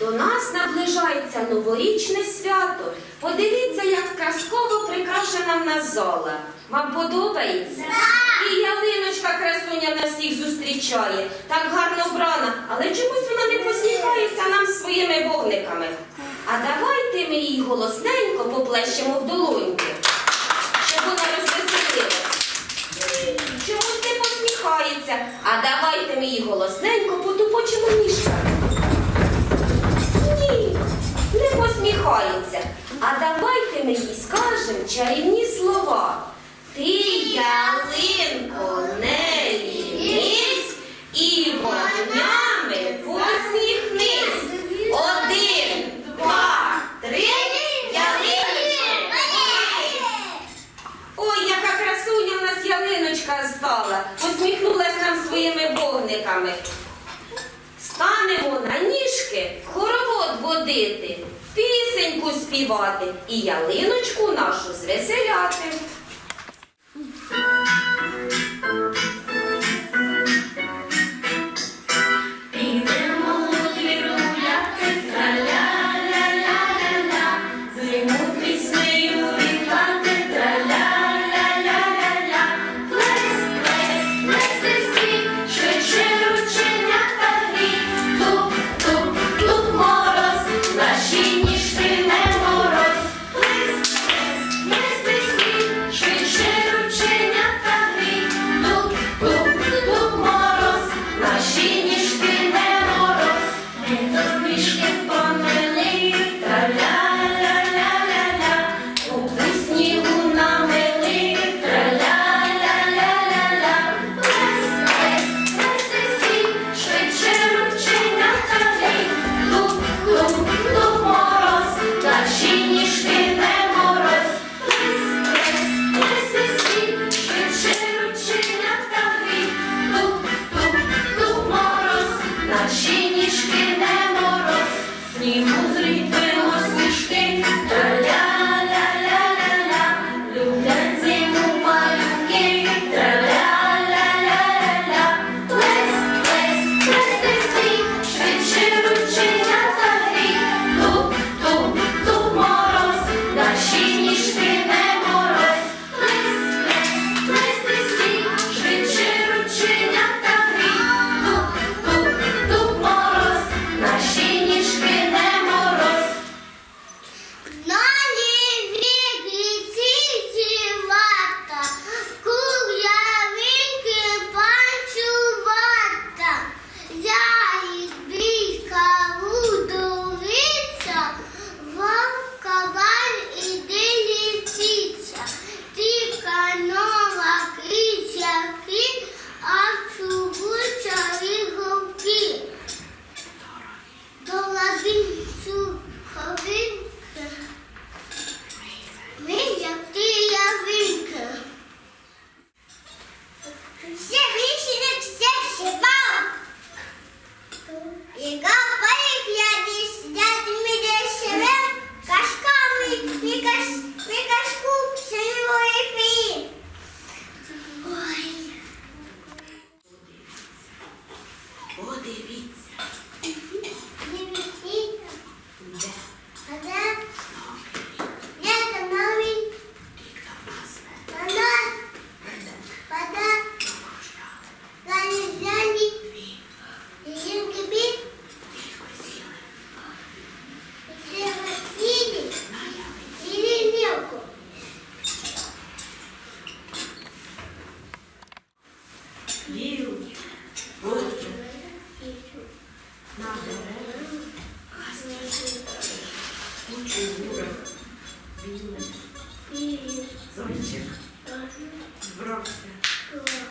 До нас наближається новорічне свято. Подивіться, як казково прикрашена в нас зала. Вам подобається? І ялиночка красуня нас всіх зустрічає. Так гарно вбрана, але чомусь вона не посміхається нам своїми вогниками. А давайте ми її голосненько поплещемо в долоньки, щоб вона розвеселилась. Чомусь не посміхається. А давайте ми її голосненько потупочемо ніжками. Ні, не посміхається. А давайте ми їй скажемо чарівні слова. Ти, ялинко, не лінись і вогнями посміхнись. Один, два, три, ялиночко. Ой, яка красуня в нас ялиночка стала. Посміхнулась нам своїми вогниками. Станемо на ніжки, хоровод водити, співати і ялиночку нашу звеселяти. Здравствуйте.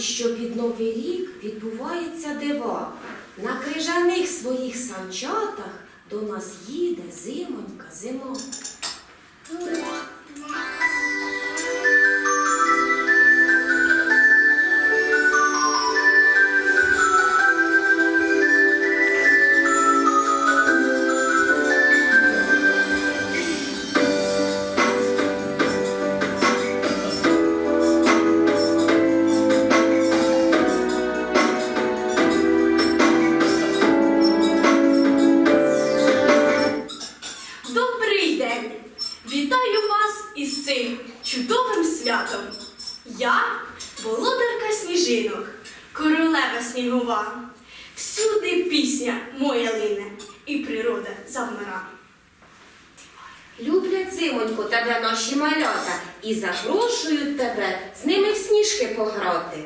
Що під Новий рік відбувається дива. На крижаних своїх санчатах до нас їде зимонька зима. загрошують тебе з ними в сніжки пограти.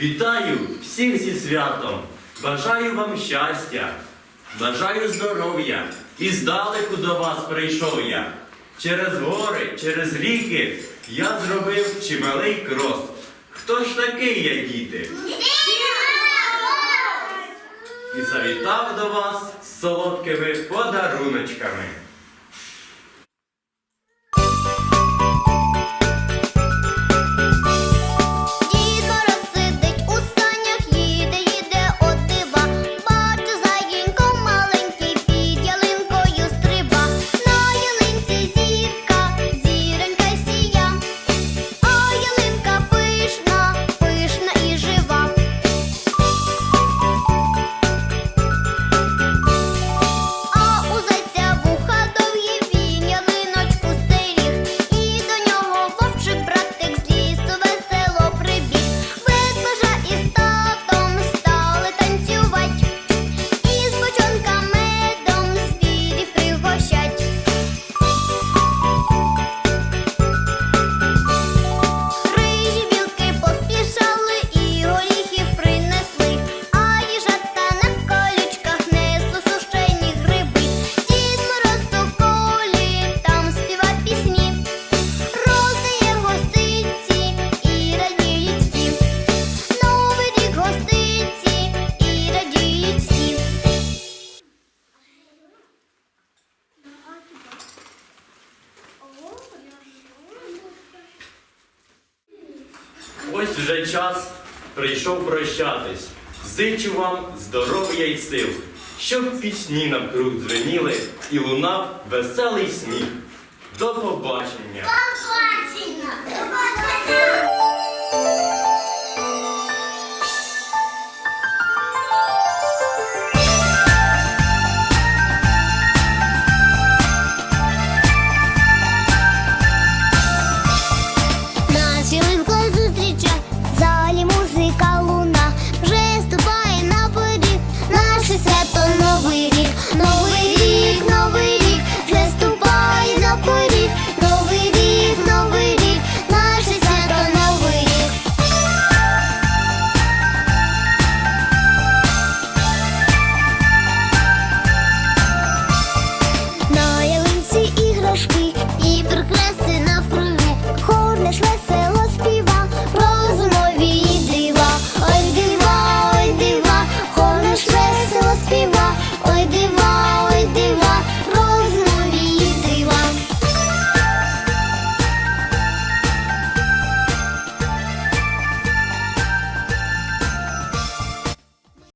Вітаю всіх зі святом, бажаю вам щастя, бажаю здоров'я і здалеку до вас прийшов я. Через гори, через ріки я зробив чималий крос. Хто ж такий я, діти? І завітав до вас з солодкими подаруночками. Прийшов прощатись. Зичу вам здоров'я й сил, щоб пісні навкруг дзвеніли і лунав веселий сміх. До побачення! Побачення! Побачення!